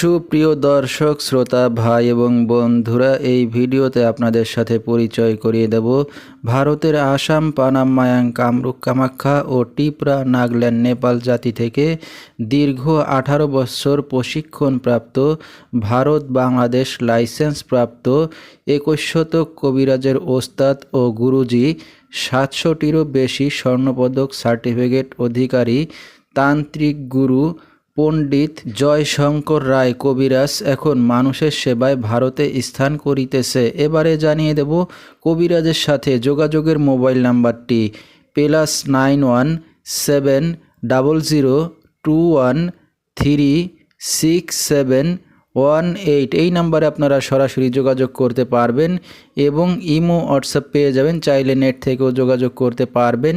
সুপ্রিয় দর্শক, শ্রোতা, ভাই এবং বন্ধুরা, এই ভিডিওতে আপনাদের সাথে পরিচয় করিয়ে দেব ভারতের আসাম, পানাম, মায়াং, কামরূপ, কামাখ্যা ও টিপরা নাগল্যান্ড, নেপাল জাতি থেকে দীর্ঘ আঠারো বছর প্রশিক্ষণপ্রাপ্ত ভারত বাংলাদেশ লাইসেন্স প্রাপ্ত একুশ শতক কবিরাজের ওস্তাদ ও গুরুজি, সাতশোটিরও বেশি স্বর্ণপদক সার্টিফিকেট অধিকারী, তান্ত্রিক গুরু পণ্ডিত জয়শঙ্কর রায় কবিরাজ এখন মানুষের সেবায় ভারতে স্থান করিতেছে। এবারে জানিয়ে দেব কবিরাজের সাথে যোগাযোগের মোবাইল নাম্বারটি plus nine one seven double zero two one three six seven one eight, এই নাম্বারে আপনারা সরাসরি যোগাযোগ করতে পারবেন এবং ইমো, হোয়াটসঅ্যাপ পেয়ে যাবেন, চাইলে নেট থেকেও যোগাযোগ করতে পারবেন।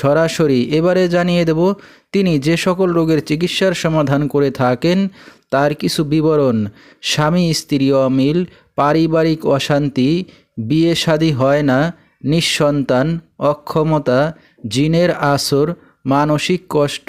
সরাসরি এবারে জানিয়ে দেব, তিনি যে সকল রোগের চিকিৎসার সমাধান করে থাকেন, তার কিছু বিবরণ। স্বামী, স্ত্রী অমিল, পারিবারিক অশান্তি, বিয়ে শাদী হয় না, নিঃসন্তান, অক্ষমতা, জিনের আসর, মানসিক কষ্ট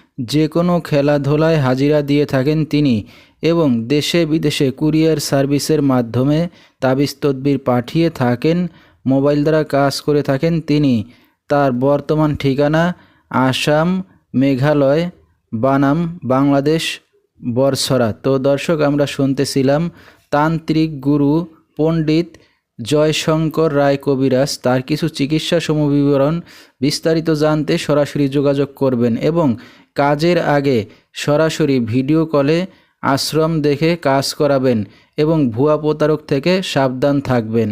যে কোনো খেলাধুলায় হাজিরা দিয়ে থাকেন তিনি এবং দেশে বিদেশে কুরিয়ার সার্ভিসের মাধ্যমে তাবিজ তদবির পাঠিয়ে থাকেন, মোবাইল দ্বারা কাজ করে থাকেন তিনি। তার বর্তমান ঠিকানা আসাম, মেঘালয়, বানাম, বাংলাদেশ বর্ষরা তো দর্শক, আমরা শুনতেছিলাম তান্ত্রিক গুরু পণ্ডিত জয়শঙ্কর রায় কবিরাজ তার কিছু চিকিৎসা সমবিবরণ বিস্তারিত জানতে সরাসরি যোগাযোগ করবেন এবং কাজের আগে সরাসরি ভিডিও কলে আশ্রম দেখে কাজ করাবেন এবং ভুয়া প্রতারক থেকে সাবধান থাকবেন।